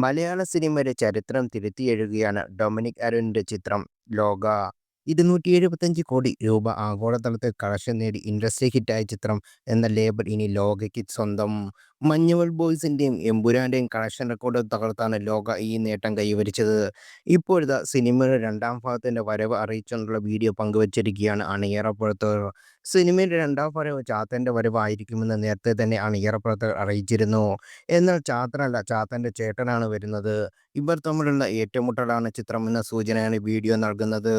മലയാള സിനിമയുടെ ചരിത്രം തിരുത്തിയെഴുകയാണ് ഡൊമിനിക് അരുണിന്റെ ചിത്രം 'ലോക'. ഇരുന്നൂറ്റി എഴുപത്തഞ്ച് കോടി രൂപ ആഗോളതലത്തിൽ കളക്ഷൻ നേടി ഇൻഡസ്ട്രി ഹിറ്റായ ചിത്രം എന്ന ലേബൽ ഇനി ലോകയ്ക്ക് സ്വന്തം. മഞ്ഞവൾ ബോയ്സിന്റെയും എമ്പുരാന്റെയും കളക്ഷൻ റെക്കോർഡ് തകർത്താണ് ലോക ഈ നേട്ടം കൈവരിച്ചത്. ഇപ്പോഴത്തെ സിനിമയുടെ രണ്ടാം ഭാഗത്തിന്റെ വരവ് അറിയിച്ചുകൊണ്ടുള്ള വീഡിയോ പങ്കുവച്ചിരിക്കുകയാണ് അണിയറ പ്രവർത്തകർ. സിനിമയുടെ രണ്ടാം വരവ് ചാത്തന്റെ വരവായിരിക്കുമെന്ന് നേരത്തെ തന്നെ ആണ് പ്രവർത്തകർ അറിയിച്ചിരുന്നു. എന്നാൽ ചാത്തനല്ല ചാത്തന്റെ ചേട്ടനാണ് വരുന്നത്. ഇവർ തമ്മിലുള്ള ഏറ്റുമുട്ടലാണ് ചിത്രമെന്ന സൂചനയാണ് വീഡിയോ നൽകുന്നത്.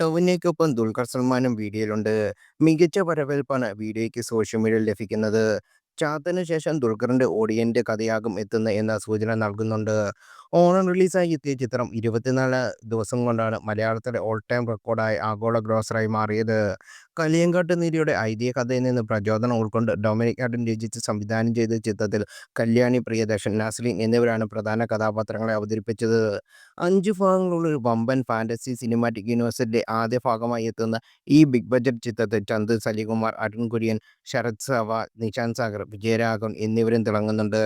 ടൊവിനയ്ക്കൊപ്പം ദുൽഖർ സൽമാനും വീഡിയോയിലുണ്ട്. മികച്ച വരവേൽപ്പാണ് വീഡിയോയ്ക്ക് സോഷ്യൽ മീഡിയയിൽ ലഭിക്കുന്നത്. ചാത്തനു ശേഷം ദുൽഖറിന്റെ ഓഡിയന്റെ കഥയാകും എത്തുന്ന എന്ന സൂചന നൽകുന്നുണ്ട്. ഓണം റിലീസായി എത്തിയ ചിത്രം ഇരുപത്തിനാല് ദിവസം കൊണ്ടാണ് മലയാളത്തിലെ ഓൾ ടൈം റെക്കോർഡായ ആഗോള ഗ്രോസറായി മാറിയത്. കലിയങ്കാട്ട് നീരിയുടെ ഐതിഹ്യ കഥയിൽ നിന്ന് പ്രചോദനം ഉൾക്കൊണ്ട് ഡൊമിനിക് അരുൺ രചിച്ച് സംവിധാനം ചെയ്ത ചിത്രത്തിൽ കല്യാണി പ്രിയദർശൻ, നാസ്ലിൻ എന്നിവരാണ് പ്രധാന കഥാപാത്രങ്ങളെ അവതരിപ്പിച്ചത്. അഞ്ച് ഭാഗങ്ങളുള്ള ഒരു വമ്പൻ ഫാന്റസി സിനിമാറ്റിക് യൂണിവേഴ്സിറ്റിയുടെ ആദ്യ ഭാഗമായി എത്തുന്ന ഈ ബിഗ് ബഡ്ജറ്റ് ചിത്രത്തിൽ ചന്ദ് സലികുമാർ, അരുൺ കുര്യൻ, ശരത് സവ നിശാന്ത് സാഗർ, വിജയരാഘവൻ എന്നിവരും തിളങ്ങുന്നുണ്ട്.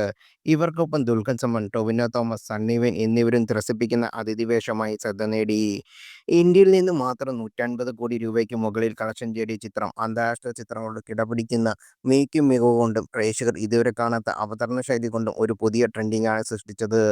ഇവർക്കൊപ്പം ദുൽഖർ സമൻ ടൊവിനോ തോമസ്, സണ്ണി വെയിൻ എന്നിവരും ത്രസിപ്പിക്കുന്ന അതിഥിവേഷമായി ശ്രദ്ധ നേടി. ഇന്ത്യയിൽ നിന്ന് മാത്രം നൂറ്റൻപത് കോടി രൂപയ്ക്ക് മുകളിൽ കളക്ഷൻ നേടിയ ചിത്രം അന്താരാഷ്ട്ര ചിത്രങ്ങളോട് കിടപിടിക്കുന്ന മേക്കും മികവ് കൊണ്ടും പ്രേക്ഷകർ ഇതുവരെ കാണാത്ത അവതരണ ശൈലി കൊണ്ടും ഒരു പുതിയ ട്രെൻഡിംഗാണ് സൃഷ്ടിച്ചത്.